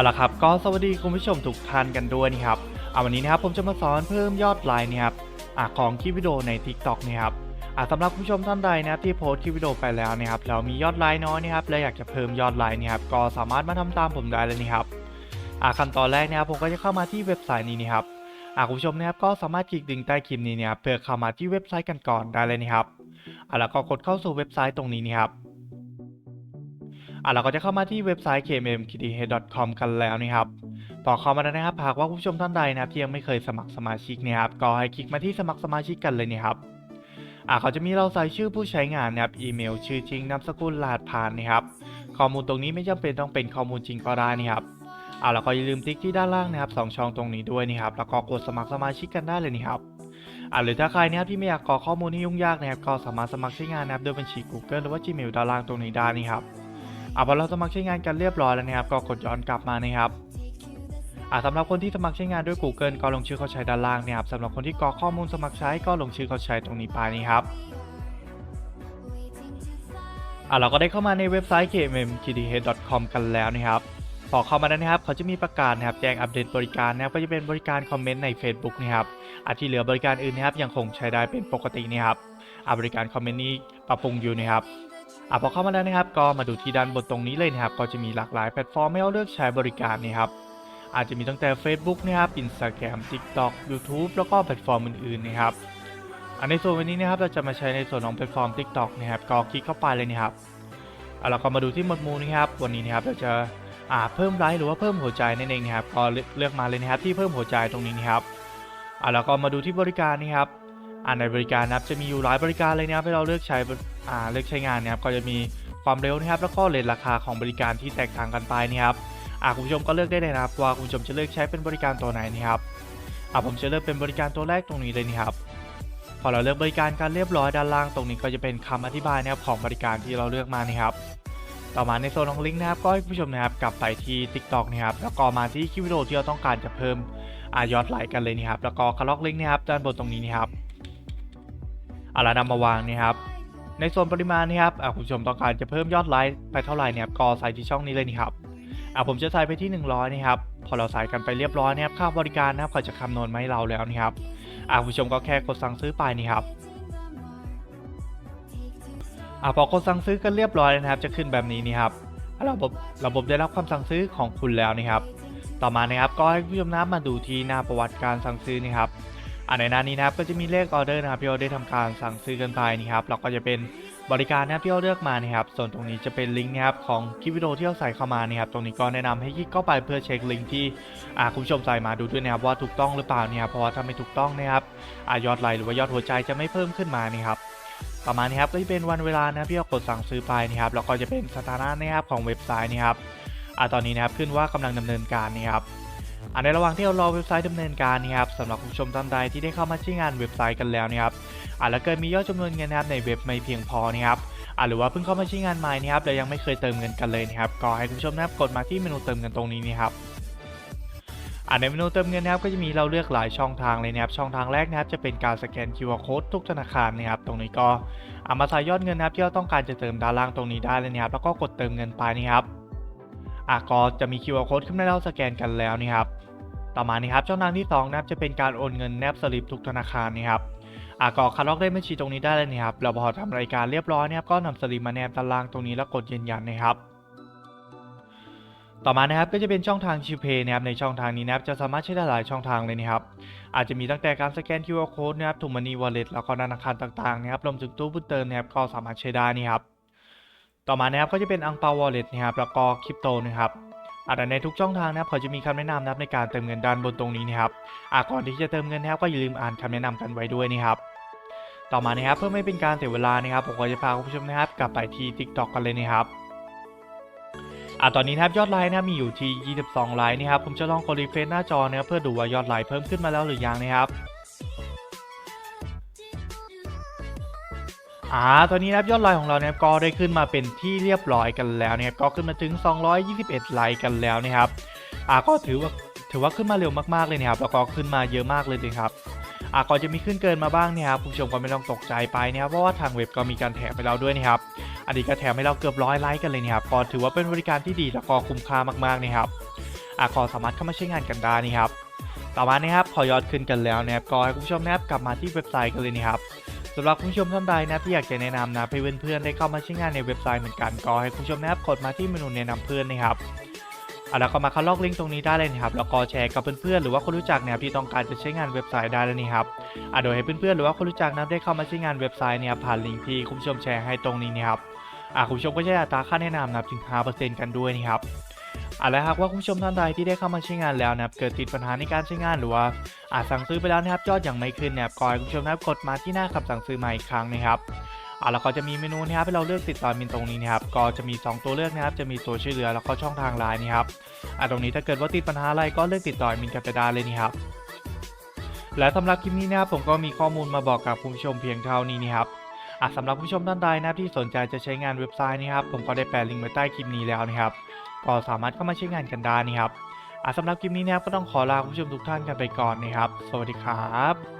เอาละครับก็สวัสดีคุณผู้ชมทุกท่านกันด้วยนะครับเอาวันนี้นะครับผมจะมาสอนเพิ่มยอดไลค์นะครับอของคลิปวิดีโอใน TikTok นะครับอะสำหรับคุณผู้ชมท่านใดนะที่โพสต์คลิปวิดีโอไปแล้วนะครับแล้วมียอดไลค์น้อยนะครับและอยากจะเพิ่มยอดไลค์นะครับก็สามารถมาทำตามผมได้เลยนะครับอะขั้นตอนแรกนะครับผมก็จะเข้ามาที่เว็บไซต์นี้นะครับอะคุณผู้ชมนะครับก็สามารถคลิกลิงใต้คลิปนี้นะครับเพื่อเข้ามาที่เว็บไซต์กันก่อนได้เลยนะครับอะแล้วก็กดเข้าสู่เว็บไซต์ตรงนี้นะครับ อะเราก็จะเข้ามาที่เว็บไซต์ kmmkdh.com กันแล้วนะครับต่อเข้ามาแล้วนะครับหากว่าผู้ชมท่านใดนะครับที่ยังไม่เคยสมัครสมาชิกเนะครับก็ให้คลิกมาที่สมัครสมาชิกกันเลยนะครับอะเขาจะมีเราใส่ชื่อผู้ใช้งานนะครับอีเมลชื่อจริงนามสกุลรหัสผ่านนะครับข้อมูลตรงนี้ไม่จำเป็นต้องเป็นข้อมูลจริงก็ได้นะครับอะแล้วก็อย่าลืมติ๊กที่ด้านล่างนะครับสองช่องตรงนี้ด้วยนะครับแล้วก็กดสมัครสมาชิกกันได้เลยนะครับอะหรือถ้าใครนะครับที่ไม่อยากกรอกข้อมูลที่ยุ่งยากนะครับก็สามารถสมัครใช้งานนะครับด้วยบัญชี Google หรือว่า Gmail ด้านล่างตรงนี้ได้นะครับ อะพอเราสมัครใช้งานกันเรียบร้อยแล้วนะครับ ก็กดย้อนกลับมานะครับอะสำหรับคนที่สมัครใช้งานด้วย Google ก็ลงชื่อเขาใช้ด้านล่างนะครับสำหรับคนที่กรอกข้อมูลสมัครใช้ก็ลงชื่อเขาใช้ตรงนี้ไปนะครับอะเราก็ได้เข้ามาในเว็บไซต์ kmmkdh.com กันแล้วนะครับพอเข้ามาแล้วนะครับเขาจะมีประกาศนะครับแจ้งอัปเดตบริการนะครับก็จะเป็นบริการคอมเมนต์ใน Facebook นะครับอะที่เหลือบริการอื่นนะครับยังคงใช้ได้เป็นปกตินะครับอะบริการคอมเมนต์นี้ปรับปรุงอยู่นะครับ อะพอเข้ามาแล้วนะครับ ก็มาดูที่ด้านบนตรงนี้เลยนะครับ ก็จะมีหลากหลายแพลตฟอร์มให้เราเลือกใช้บริการนะครับ อาจจะมีตั้งแต่ Facebook นะครับ Instagram TikTok YouTube แล้วก็แพลตฟอร์มอื่นๆนะครับอันในส่วนวันนี้นะครับเราจะมาใช้ในส่วนของแพลตฟอร์ม TikTok นะครับก็คลิกเข้าไปเลยนะครับอะเราก็มาดูที่หมวดหมู่นะครับ วันนี้นะครับเราจะอ่าเพิ่มไลค์หรือว่าเพิ่มหัวใจนั่นเองนะครับก็เลือกมาเลยนะครับที่เพิ่มหัวใจตรงนี้นะครับอะแล้วก็มาดูที่บริการนะครับ อ่าในบริการนะครับจะมีอยู่หลายบริการเลยนะครับให้เราเลือกใช้อ่าเลือกใช้งานนะครับก็จะมีความเร็วนะครับแล้วก็เรทราคาของบริการที่แตกต่างกันไปนะครับอ่าคุณผู้ชมก็เลือกได้เลยนะครับว่าคุณผู้ชมจะเลือกใช้เป็นบริการตัวไหนนะครับอ่าผมจะเลือกเป็นบริการตัวแรกตรงนี้เลยนะครับพอเราเลือกบริการการเรียบร้อยด้านล่างตรงนี้ก็จะเป็นคำอธิบายนะครับของบริการที่เราเลือกมานะครับต่อมาในโซนของลิงก์นะครับก็ให้คุณผู้ชมนะครับกลับไปที่ TikTok นะครับแล้วก็มาที่คลิปวิดีโอที่เราต้องการจะเพิ่มอายอดไลค์กันเลยนะครับแล้วก็คลอกลิงก์นะครับด้านบนตรงนี้นะครับ เอาละนำมาวางนี่ครับ ในส่วนปริมาณนี่ครับคุณผู้ชมต้องการจะเพิ่มยอดไลค์ไปเท่าไหร่เนี่ยครับก็ใส่ที่ช่องนี้เลยนี่ครับอะผมจะใส่ไปที่ 100นี่ครับ พอเราใส่กันไปเรียบร้อยเนี่ยครับค่าบริการนะครับเขาจะคำนวณมาให้เราแล้วนี่ครับอะคุณผู้ชมก็แค่กดสั่งซื้อไปนี่ครับอะพอกดสั่งซื้อกันเรียบร้อยนะครับ จะขึ้นแบบนี้นี่ครับระบบระบบได้รับคำสั่งซื้อของคุณแล้วนี่ครับ ต่อมานะครับก็ให้คุณผู้ชมนะครับมาดูที่หน้าประวัติการสั่งซื้อนี่ครับ อ่าในหน้านี้นะครับก็จะมีเลขออเดอร์นะครับที่เราได้ทำการสั่งซื้อกันไปนี่ครับแล้วก็จะเป็นบริการนะครับที่เราเลือกมานะครับส่วนตรงนี้จะเป็นลิงก์นะครับของคลิปวิดีโอที่เราใส่เข้ามานี่ครับตรงนี้ก็แนะนำให้คลิกเข้าไปเพื่อเช็คลิงก์ที่คุณผู้ชมใส่มาดูด้วยนะครับว่าถูกต้องหรือเปล่านี่ครับเพราะว่าถ้าไม่ถูกต้องนะครับอยอดไลค์หรือว่ายอดหัวใจจะไม่เพิ่มขึ้นมานี่ครับประมาณนี้ครับก็จะเป็นวันเวลานะที่เรากดสั่งซื้อไปนะครับแล้วก็จะเป็นสถานะนะครับของเว็บไซต์นี่ครับอ่าตอนนี้นะครับขึ้นว่ากำลังดำเนินการนี่ครับ อ่าในระหว่างที่เรารอเว็บไซต์ดำเนินการนะครับสำหรับผู้ชมท่านใดที่ได้เข้ามาใช้งานเว็บไซต์กันแล้วนะครับอาแล้วเกิดมียอดจำนวนเงินนะครับในเว็บไม่เพียงพอนะครับอาหรือว่าเพิ่งเข้ามาใช้งานใหม่นะครับและยังไม่เคยเติมเงินกันเลยนะครับก็ให้คุณผู้ชมนะครับกดมาที่เมนูเติมเงินตรงนี้นะครับอ่าในเมนูเติมเงินนะครับก็จะมีเราเลือกหลายช่องทางเลยนะครับช่องทางแรกนะครับจะเป็นการสแกน QR Code ทุกธนาคารนะครับตรงนี้ก็เอามาใส่ยอดเงินนะครับที่เราต้องการจะเติมด้านล่างตรงนี้ได้เลยนะครับแล้วก็กดเติมเงินไปนะครับ อะก็จะมี QR Code ขึ้นมาให้เราสแกนกันแล้วนี่ครับ ต่อมานี่ครับช่องทางที่2นะครับจะเป็นการโอนเงินแนบสลิปทุกธนาคารนะครับอะก็คัดลอกได้บัญชีตรงนี้ได้เลยนะครับเราพอทำรายการเรียบร้อยนะครับก็นำสลิปมาแนบด้านล่างตรงนี้แล้วกดยืนยันนะครับต่อมานะครับก็จะเป็นช่องทางชิเพย์นะครับในช่องทางนี้นะครับจะสามารถใช้ได้หลายช่องทางเลยนะครับอาจจะมีตั้งแต่การสแกน QR code นะครับถุงมันนีวอลเล็ตแล้วก็ธนาคารต่างๆนะครับรวมถึงตู้บุญเติมนะครับก็สามารถใช้ได้นี่ครับ ต่อมานะครับก็จะเป็นอังเปาวอลเล็ตนะครับแล้วก็คริปโตนะครับอาจในทุกช่องทางนะครับเขาจะมีคำแนะนำนะครับในการเติมเงินด้านบนตรงนี้นะครับอาก่อนที่จะเติมเงินนะครับก็อย่าลืมอ่านคำแนะนำกันไว้ด้วยนะครับ ต่อมานะครับเพื่อไม่เป็นการเสียเวลานะครับ ผมก็จะพาคุณผู้ชมนะครับกลับไปที่ TikTok กันเลยนะครับอ่าตอนนี้นะครับยอดไลค์นะครับมีอยู่ที่ 22 ไลค์นะครับผมจะลองกดรีเฟรชหน้าจอเนะครับเพื่อดูว่ายอดไลค์เพิ่มขึ้นมาแล้วหรือยังนะครับ อ่าตอนนี้นะครับยอดไลค์ของเราเนี่ยก็ได้ขึ้นมาเป็นที่เรียบร้อยกันแล้วนะครับก็ขึ้นมาถึง 221 ไลค์กันแล้วนะครับอ่าก็ถือว่าถือว่าขึ้นมาเร็วมากๆเลยนะครับแล้วก็ขึ้นมาเยอะมากเลยนะครับอ่าก่อนจะมีขึ้นเกินมาบ้างเนี่ยครับคุณผู้ชมก็ไม่ต้องตกใจไปนะครับเพราะว่าทางเว็บก็มีการแถมไปแล้วด้วยนะครับอันนี้ก็แถมให้เราเกือบร้อยไลค์กันเลยนะครับก็ถือว่าเป็นบริการที่ดีแล้วก็คุ้มค่ามากๆนะครับอะก็สามารถเข้ามาใช้งานกันได้นะครับต่อมานะครับพอยอดขึ้นกันแล้วนะครับก็ให้คุณผู้ชมนะครับกลับมาที่เว็บไซต์กันเลยนะครับ สำหรับคุณผู้ชมท่านใดนะที่อยากจะแนะนำนะเพื่อนๆได้เข้ามาใช้งานในเว็บไซต์เหมือนกันก็ให้คุณผู้ชมนะครับกดมาที่เมนูแนะนำเพื่อนนะครับเอาแล้วก็มาคัดลอกลิงก์ตรงนี้ได้เลยนะครับแล้วก็แชร์กับเพื่อนๆหรือว่าคนรู้จักนะครับที่ต้องการจะใช้งานเว็บไซต์ได้เลยนี่ครับอะโดยให้เพื่อนๆหรือว่าคนรู้จักนะได้เข้ามาใช้งานเว็บไซต์เนี่ยผ่านลิงก์ที่คุณผู้ชมแชร์ให้ตรงนี้นะครับอะคุณผู้ชมก็จะได้อัตราค่าแนะนำนะครับถึง5%กันด้วยนะครับ อะและหากว่าคุณผู้ชมท่านใดที่ได้เข้ามาใช้งานแล้วนะครับเกิดติดปัญหาในการใช้งานหรือว่าอาจสั่งซื้อไปแล้วนะครับยอดยังไม่ขึ้นนะครับก็ให้คุณผู้ชมนะครับกดมาที่หน้าคำสั่งซื้อใหม่อีกครั้งนะครับอะแล้วก็จะมีเมนูนะครับให้เราเลือกติดต่อมินตรงนี้นะครับก็จะมี 2 ตัวเลือกนะครับจะมีตัวช่วยเหลือแล้วก็ช่องทางไลน์นะครับอะตรงนี้ถ้าเกิดว่าติดปัญหาอะไรก็เลือกติดต่อมินกันไปได้เลยนี่ครับและสำหรับคลิปนี้นะครับผมก็มีข้อมูลมาบอกกับคุณผู้ชมเพียงเท่านี้นะครับสำหรับคุณผู้ชมท่านใดนะครับที่สนใจจะใช้งานเว็บไซต์นะครับผมก็ได้แปะลิงก์ไว้ใต้คลิปนี้แล้วนะครับ ก็สามารถเข้ามาใช้งานกันได้นะครับสำหรับคลิปนี้นะครับก็ต้องขอลาคุณผู้ชมทุกท่านกันไปก่อนนะครับ สวัสดีครับ